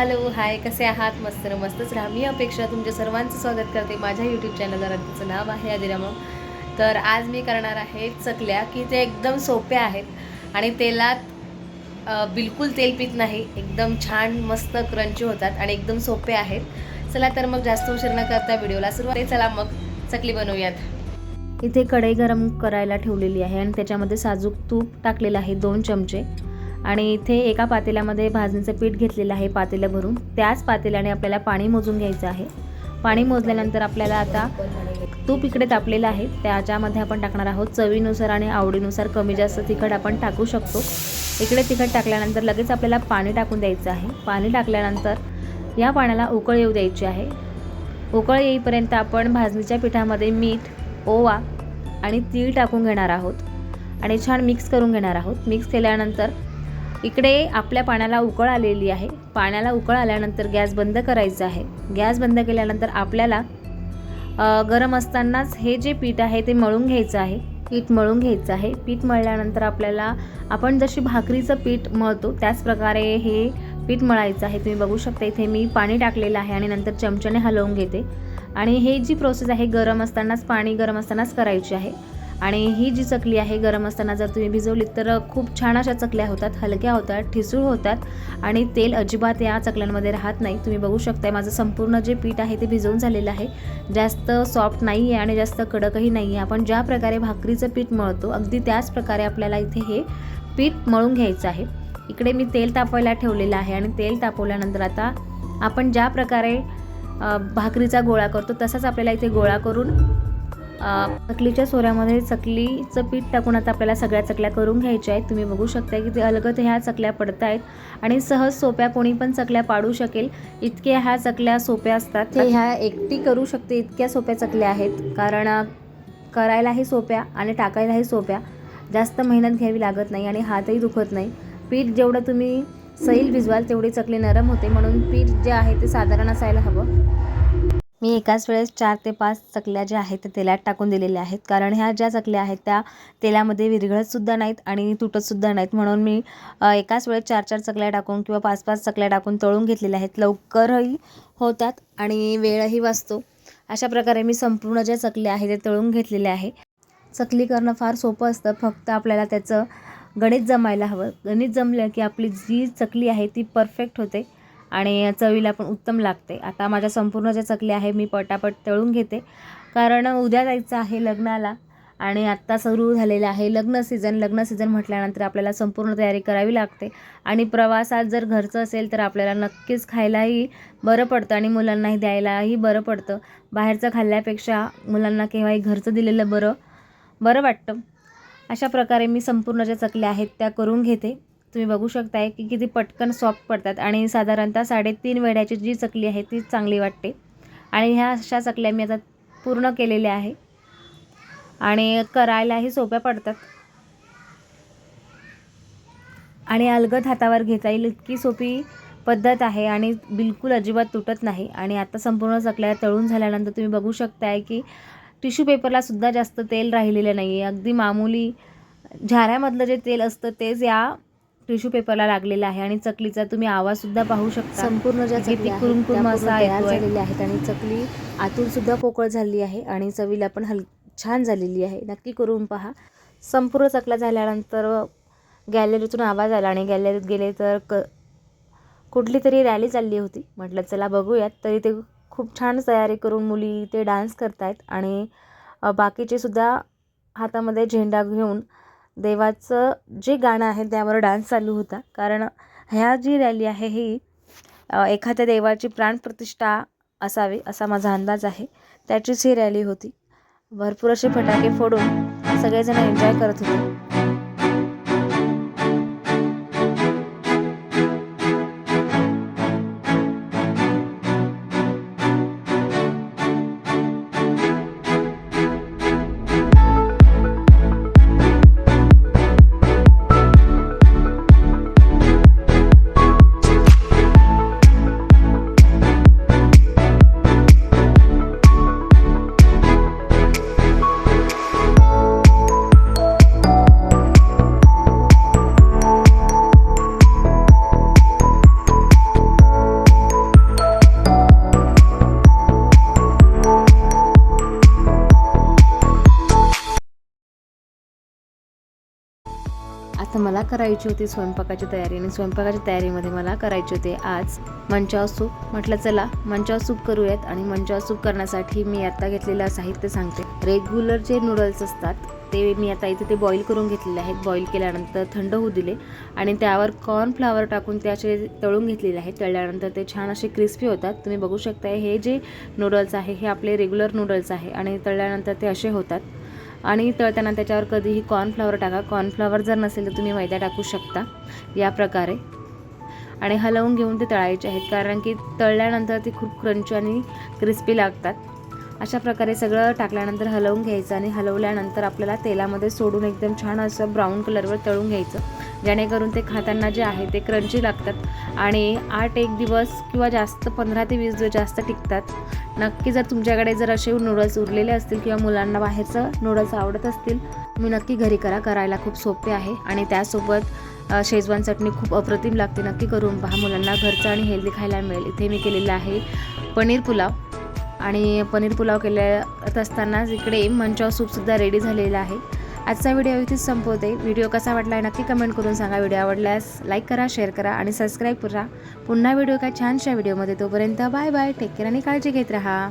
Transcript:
Hello hi कसे आहात? मस्त ना मस्तच राहा. मी अपेक्षा तुमच्या सर्वांचं स्वागत करते. माझ्या यूट्यूब चॅनलवर तिचं नाव आहे आदिरामो तर आज मी करणार आहे चकल्या की ते एकदम सोप्या आहेत आणि तेलात बिलकुल तेल पित नाही. एकदम छान मस्त क्रंची होतात आणि एकदम सोपे आहेत. चला तर मग जास्त उशीर न करता व्हिडिओला सुरुवात चला मग चकली बनवूयात. इथे कढई गरम करायला ठेवलेली आहे आणि त्याच्यामध्ये साजूक तूप टाकलेलं आहे दोन चमचे. आणि इथे एका पातेल्यामध्ये भाजणीचं पीठ घेतलेलं आहे पातेलं भरून. त्याच पातेल्याने आपल्याला पाणी मोजून घ्यायचं आहे. पाणी मोजल्यानंतर आपल्याला आता तूप इकडे तापलेलं आहे. त्याच्यामध्ये आपण टाकणार आहोत चवीनुसार आणि आवडीनुसार कमी जास्त तिखट आपण टाकू शकतो. इकडे तिखट टाकल्यानंतर लगेच आपल्याला पाणी टाकून द्यायचं आहे. पाणी टाकल्यानंतर या पाण्याला उकळ येऊ द्यायची आहे. उकळ येईपर्यंत आपण भाजणीच्या पिठामध्ये मीठ ओवा आणि तीळ टाकून घेणार आहोत. आणि छान मिक्स करून घेणार आहोत. मिक्स केल्यानंतर इकडे आपल्या पाण्याला उकळ आलेली आहे. पाण्याला उकळ आल्यानंतर गॅस बंद करायचा आहे. गॅस बंद केल्यानंतर आपल्याला गरम असतानाच हे जे पीठ आहे ते मळून घ्यायचं आहे. पीठ मळून घ्यायचं आहे. पीठ मळल्यानंतर आपल्याला आपण जशी भाकरीचं पीठ मळतो त्याच प्रकारे हे पीठ मळायचं आहे. तुम्ही बघू शकता इथे मी पाणी टाकलेलं आहे आणि नंतर चमच्याने हलवून घेते. आणि हे जी प्रोसेस आहे गरम असतानाच पाणी गरम असतानाच करायची आहे. आणि ही जी चकली आहे गरम असताना जर तुम्ही भिजवलीत तर खूप छान अशा चकल्या होतात हलक्या होतात ठिसूळ होतात आणि तेल अजिबात या चकल्यांमध्ये राहत नाही. तुम्ही बघू शकताय माझं संपूर्ण जे पीठ आहे ते भिजवून झालेलं आहे. जास्त सॉफ्ट नाही आहे आणि जास्त कडकही नाही आहे आपण ज्या प्रकारे भाकरीचं पीठ मळतो अगदी त्याच प्रकारे आपल्याला इथे हे पीठ मळून घ्यायचं आहे. इकडे मी तेल तापवायला ठेवलेलं आहे आणि तेल तापवल्यानंतर आता आपण ज्या प्रकारे भाकरीचा गोळा करतो तसाच आपल्याला इथे गोळा करून चकलीच्या सोऱ्यामध्ये चकलीचं पीठ टाकून आता आपल्याला सगळ्या चकल्या करून घ्यायच्या आहेत. तुम्ही बघू शकता की ते अलगत ह्या चकल्या पडत आहेत आणि सहज सोप्या कोणी पण चकल्या पाडू शकेल. इतक्या ह्या चकल्या सोप्या असतात. ते ह्या एकटी करू शकते इतक्या सोप्या चकल्या आहेत. कारण करायलाही सोप्या आणि टाकायलाही सोप्या. जास्त मेहनत घ्यावी लागत नाही आणि हातही दुखत नाही. पीठ जेवढं तुम्ही सैल भिजवाल तेवढी चकली नरम होते. म्हणून पीठ जे आहे ते साधारण असायला हवं. मी एकाच वेळेस चार ते पाच चकल्या ज्या आहेत त्या तेलात टाकून दिलेल्या आहेत. कारण ह्या ज्या चकल्या आहेत त्या तेलामध्ये विरघळतसुद्धा नाहीत आणि तुटतसुद्धा नाहीत. म्हणून मी एकाच वेळेस चार चार चकल्या टाकून किंवा पाच पाच चकल्या टाकून तळून घेतलेल्या आहेत. लवकरही होतात आणि वेळही वाचतो. अशा प्रकारे मी संपूर्ण ज्या चकल्या आहेत ते तळून घेतलेल्या आहे चकली करणं फार सोपं असतं. फक्त आपल्याला त्याचं गणित जमायला हवं. गणित जमलं की आपली जी चकली आहे ती परफेक्ट होते. आणि चवीला पण उत्तम लागते. आता माझ्या संपूर्ण ज्या चकल्या आहे मी पटापट तळून घेते. कारण उद्या जायचं आहे लग्नाला आणि आत्ता सुरू झालेलं आहे लग्न सीझन लग्न सीझन म्हटल्यानंतर आपल्याला संपूर्ण तयारी करावी लागते. आणि प्रवासात जर घरचं असेल तर आपल्याला नक्कीच खायलाही बरं पडतं आणि मुलांनाही द्यायलाही बरं पडतं. बाहेरचं खाल्ल्यापेक्षा मुलांना केव्हाही घरचं दिलेलं बरं बरं वाटतं. अशा प्रकारे मी संपूर्ण ज्या चकल्या आहेत त्या करून घेते. तुम्ही बघू शकताय की किती पटकन सॉफ्ट पडतात. आणि साधारणतः साडेतीन वेड्याची जी चकली आहे ती चांगली वाटते. आणि ह्या अशा चकल्या मी आता पूर्ण केलेल्या आहे. आणि करायलाही सोप्या पडतात. आणि अलगद हातावर घेता येईल इतकी सोपी पद्धत आहे आणि बिलकुल अजिबात तुटत नाही. आणि आता संपूर्ण चकल्या तळून झाल्यानंतर तुम्ही बघू शकताय की टिश्यू पेपरला सुद्धा जास्त तेल राहिलेलं नाही आहे अगदी मामूली झाऱ्यामधलं जे तेल असतं तेच या टिश्यू पेपरला लागलेलं आहे आणि चकलीचा तुम्ही आवाजसुद्धा पाहू शकता. संपूर्ण ज्या चकली कुरुम कुरुम असा येतोय. झालेल्या आहेत आणि चकली आतून सुद्धा पोकळ झालेली आहे आणि चवीला पण हल छान झालेली आहे. नक्की करून पहा. संपूर्ण चकल्या झाल्यानंतर गॅलरीतून आवाज आला आणि गॅलरीत गेले तर क कुठली तरी रॅली चालली होती. म्हटलं चला बघूयात. तरी ते खूप छान तयारी करून मुली ते डान्स करतायत आणि बाकीचे सुद्धा हातामध्ये झेंडा घेऊन देवाचं जे गाणं आहे त्यावर डान्स चालू होता. कारण ह्या जी रॅली आहे ही एखाद्या देवाची प्राणप्रतिष्ठा असावी असा माझा अंदाज आहे. त्याचीच ही रॅली होती. भरपूर असे फटाके फोडून सगळेजण एन्जॉय करत होते. आता मला करायची होती स्वयंपाकाची तयारी आणि स्वयंपाकाच्या तयारीमध्ये मला करायची होती. आज मंचाव सूप. म्हटलं चला मंचाव सूप करूयात आणि मंचाव सूप करण्यासाठी मी आता घेतलेलं साहित्य सांगते. रेग्युलर जे नूडल्स असतात ते मी आता इथे ते बॉईल करून घेतलेले आहेत. बॉईल केल्यानंतर थंड होऊ दिले आणि त्यावर कॉर्नफ्लावर टाकून ते असे तळून घेतलेले आहेत. तळल्यानंतर ते छान असे क्रिस्पी होतात. तुम्ही बघू शकता हे जे नूडल्स आहे हे आपले रेग्युलर नूडल्स आहे आणि तळल्यानंतर ते असे होतात. आणि तळताना त्याच्यावर कधीही कॉर्नफ्लॉवर टाका. कॉर्नफ्लॉवर जर नसेल तर तुम्ही मैदा टाकू शकता. या प्रकारे. आणि हलवून घेऊन ते तळायचे आहेत. कारण की तळल्यानंतर ते खूप क्रंची आणि क्रिस्पी लागतात. अशा प्रकारे सगळं टाकल्यानंतर हलवून घ्यायचं आणि हलवल्यानंतर आपल्याला तेलामध्ये सोडून एकदम छान असं ब्राऊन कलरवर तळून घ्यायचं. जेणेकरून ते खाताना जे आहे ते क्रंची लागतात. आणि आठ एक दिवस किंवा जास्त पंधरा ते वीस दिवस जास्त टिकतात. नक्की जर तुमच्याकडे जर असे नूडल्स उरलेले असतील किंवा मुलांना बाहेरचं नूडल्स आवडत असतील तुम्ही नक्की घरी करा. करायला खूप सोपे आहे. आणि त्यासोबत शेजवान चटणी खूप अप्रतिम लागते. नक्की करून पहा. मुलांना घरचं आणि हेल्दी खायला मिळेल. इथे मी केलेलं आहे पनीर पुलाव. आणि पनीर पुलाव केल्या असतानाच इकडे मंचाव सूपसुद्धा रेडी झालेला आहे. आजचा व्हिडिओ इथेच संपवते. व्हिडिओ कसा वाटला आहे नक्की कमेंट करून सांगा. व्हिडिओ आवडल्यास लाईक करा शेअर करा आणि सबस्क्राईब करा. पुन्हा व्हिडिओ काय छानशा व्हिडिओमध्ये तोपर्यंत बाय बाय टेक केअर आणि काळजी घेत राहा.